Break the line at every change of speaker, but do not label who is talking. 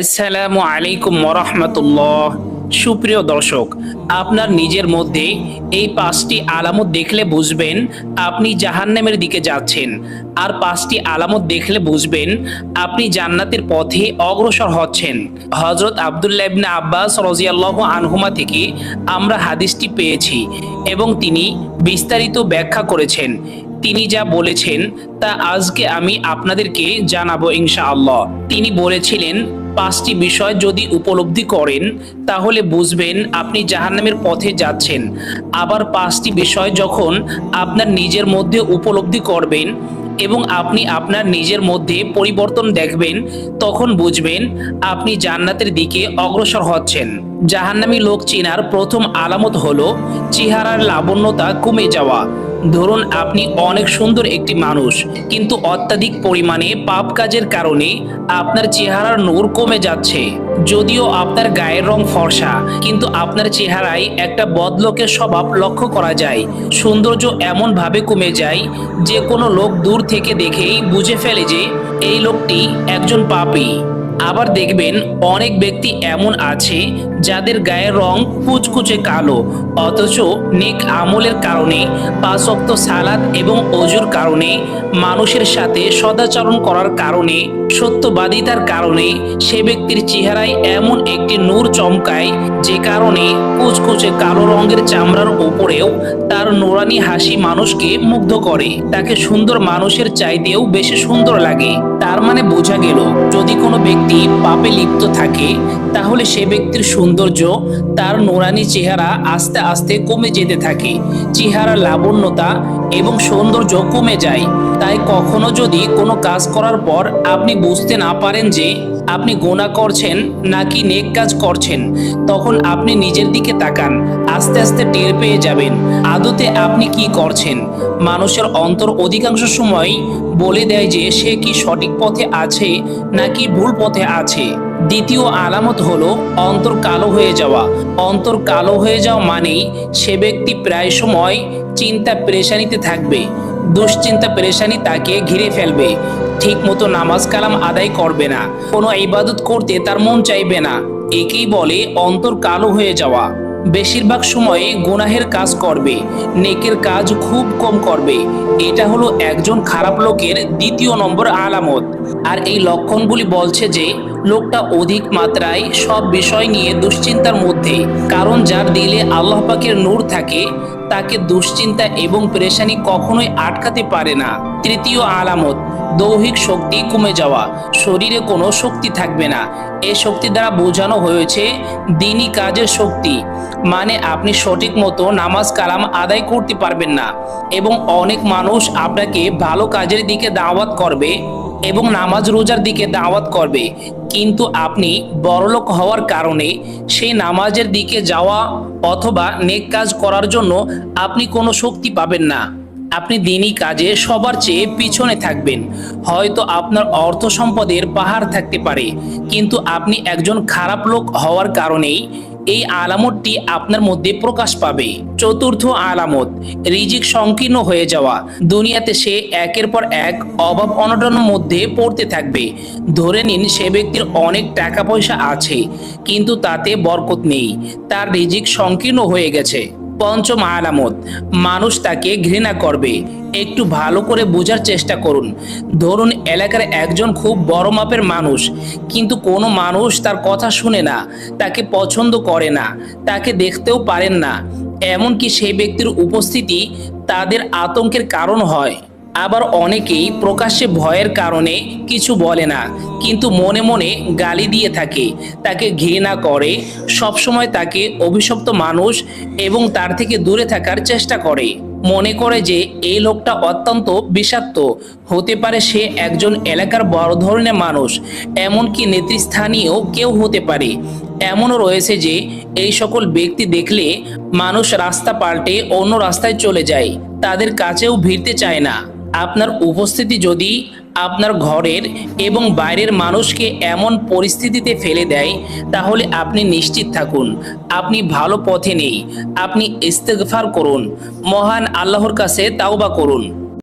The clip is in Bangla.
আসসালামু আলাইকুম ওরহমতুল্লাহ সুপ্রিয় দর্শক, আপনার নিজের মধ্যে এই পাঁচটি আলামত দেখলে বুঝবেন আপনি জাহান্নামের দিকে যাচ্ছেন। আর পাঁচটি আলামত দেখলে বুঝবেন আপনি জান্নাতের পথে অগ্রসর হচ্ছেন। হজরত আবদুল্লাহ আব্বাস রজিয়াল্লাহ আনহুমা থেকে আমরা হাদিসটি পেয়েছি এবং তিনি বিস্তারিত ব্যাখ্যা করেছেন। তিনি যা বলেছেন, তা আজকে আমি আপনাদেরকে জানাব ইনশাআল্লাহ। তিনি বলেছিলেন, পাঁচটি বিষয় যদি উপলব্ধি করেন, তাহলে বুঝবেন আপনি জাহান্নামের পথে যাচ্ছেন। আবার পাঁচটি বিষয় যখন আপনার নিজের মধ্যে উপলব্ধি করবেন এবং আপনি আপনার নিজের মধ্যে পরিবর্তন দেখবেন, তখন বুঝবেন আপনি জান্নাতের দিকে অগ্রসর হচ্ছেন। জাহান্নামী লোক চেনার প্রথম আলামত হলো, চেহারার লাবণ্যতা কমে যাওয়া। ধরুন আপনি অনেক সুন্দর একটি মানুষ, কিন্তু অত্যাধিক পরিমাণে পাপ কাজের কারণে আপনার চেহারার নূর কমে যাচ্ছে। যদিও আপনার গায়ের রং ফর্সা, কিন্তু আপনার চেহারায় একটা বদলোকের স্বভাব লক্ষ্য করা যায়। সৌন্দর্য এমন ভাবে কমে যায় যে কোনো লোক দূর থেকে দেখেই বুঝে ফেলে যে এই লোকটি একজন পাপী। আবার দেখবেন অনেক ব্যক্তি এমন আছে যাদের গায়ের রং কুচকুচে কালো, অথচ নেক আমলের কারণে, পাঁচক্ত সালাদ এবং অজুর কারণে, মানুষের সাথে সদাচরণ করার কারণে, সত্যবাদিতার কারণে সে ব্যক্তির চেহারায় এমন একটি নূর চমকায়, যে কারণে কুচকুচে কালো রঙের চামড়ার উপরেও তার নোরানি হাসি মানুষকে মুগ্ধ করে। তাকে সুন্দর মানুষের চাইতেও বেশি সুন্দর লাগে। তার মানে বোঝা গেল, যদি কোনো ব্যক্তি পাপে লিপ্ত থাকে, তাহলে সে ব্যক্তির সৌন্দর্য, তার নোরানি চেহারা আস্তে আস্তে কমে যেতে থাকে। চেহারা লাবণ্যতা এবং সৌন্দর্য কমে যায়। তাই কখনো যদি কোনো কাজ করার পর আপনি বুঝতে না পারেন যে আপনি গোনা করছেন নাকি নেক কাজ করছেন, তখন আপনি নিজের দিকে তাকান, আস্তে আস্তে টের পেয়ে যাবেন, আদতে আপনি কি করছেন। মানুষের অন্তর অধিকাংশ সময় বলে দেয় যে সে কি সঠিক পথে আছে নাকি ভুল পথে আছে। দ্বিতীয় আলামত হলো অন্তর কালো হয়ে যাওয়া। অন্তর কালো হয়ে যাওয়া মানেই সে ব্যক্তি প্রায় সময় চিন্তা পেরেশানিতে থাকবে। দুশ্চিন্তা পেরেশানি তাকে ঘিরে ফেলবে। ঠিক মতো নামাজ কালাম আদায় করবে না। কোনো ইবাদত করতে তার মন চাইবে না। একেই বলে অন্তর কালো হয়ে যাওয়া। বেশিরভাগ সময়ে গুনাহের কাজ করবে। নেকের কাজ খুব কম করবে। এটা হলো একজন খারাপ লোকের দ্বিতীয় নম্বর আলামত। আর এই লক্ষণগুলি বলছে যে লোকটা অধিক মাত্রায় সব বিষয় নিয়ে দুশ্চিন্তার মধ্যে। কারণ যার দিলে আল্লাহ পাকের নূর থাকে, তাকে দুশ্চিন্তা এবং পেরেশানি কখনোই আটকাতে পারে না। তৃতীয় আলামত, দৈহিক শক্তি কমে যাওয়া। শরীরে কোনো শক্তি থাকবে না। এই শক্তি দ্বারা বোঝানো হয়েছে, দিনই কাজের শক্তি। মানে আপনি সঠিক মতো নামাজ কালাম আদায় করতে পারবেন না। এবং অনেক মানুষ আপনাকে ভালো কাজের দিকে দাওয়াত করবে। এবং নামাজ রোজার দিকে দাওয়াত করবে। কিন্তু আপনি বড়লোক হওয়ার কারণে সেই নামাজের দিকে যাওয়া অথবা নেক কাজ করার জন্য আপনি কোনো শক্তি পাবেন না। আপনি দিনই কাজে সবার চেয়ে পিছনে থাকবেন। হয়তো আপনার অর্থ সম্পদের পাহাড় থাকতে পারে। কিন্তু আপনি একজন খারাপ লোক হওয়ার কারণেই এই আলামতটি আপনার মধ্যে প্রকাশ পাবে। চতুর্থ আলামত, রিজিক সংকীর্ণ হয়ে যাওয়া। দুনিয়াতে সে একের পর এক অভাব অনটনের মধ্যে পড়তে থাকবে। ধরে নিন, সে ব্যক্তির অনেক টাকা পয়সা আছে, কিন্তু তাতে বরকত নেই। তার রিজিক সংকীর্ণ হয়ে গেছে। পঞ্চম আলামত মানুষ তাকে ঘৃণা করবে। একটু ভালো করে বোঝার চেষ্টা করুন। ধরুন এলাকার একজন খুব বড় মাপের মানুষ, কিন্তু কোনো মানুষ তার কথা শুনে না, তাকে পছন্দ করে না, তাকে দেখতেও পারেন না। এমনকি সেই ব্যক্তির উপস্থিতি তাদের আতঙ্কের কারণ হয়। আবার অনেকেই প্রকাশ্যে ভয়ের কারণে কিছু বলে না, কিন্তু মনে মনে গালি দিয়ে থাকে। তাকে ঘৃণা করে, সবসময় তাকে অভিশপ্ত মানুষ এবং তার থেকে দূরে থাকার চেষ্টা করে। মনে করে যে এই লোকটা অত্যন্ত বিষাক্ত, হতে পারে সে একজন এলাকার বড় ধরনের মানুষ, এমনকি নেতৃস্থানীয় কেউ হতে পারে। এমনও রয়েছে যে এই সকল ব্যক্তি দেখলে মানুষ রাস্তা পাল্টে অন্য রাস্তায় চলে যায়, তাদের কাছেও ভিড়তে চায় না। আপনার উপস্থিতি যদি আপনার ঘরের এবং বাইরের মানুষকে এমন পরিস্থিতিতে ফেলে দেয়, তাহলে আপনি নিশ্চিত থাকুন, আপনি ভালো পথে নেই, আপনি ইস্তেগফার করুন, মহান আল্লাহর কাছে তাওবা করুন।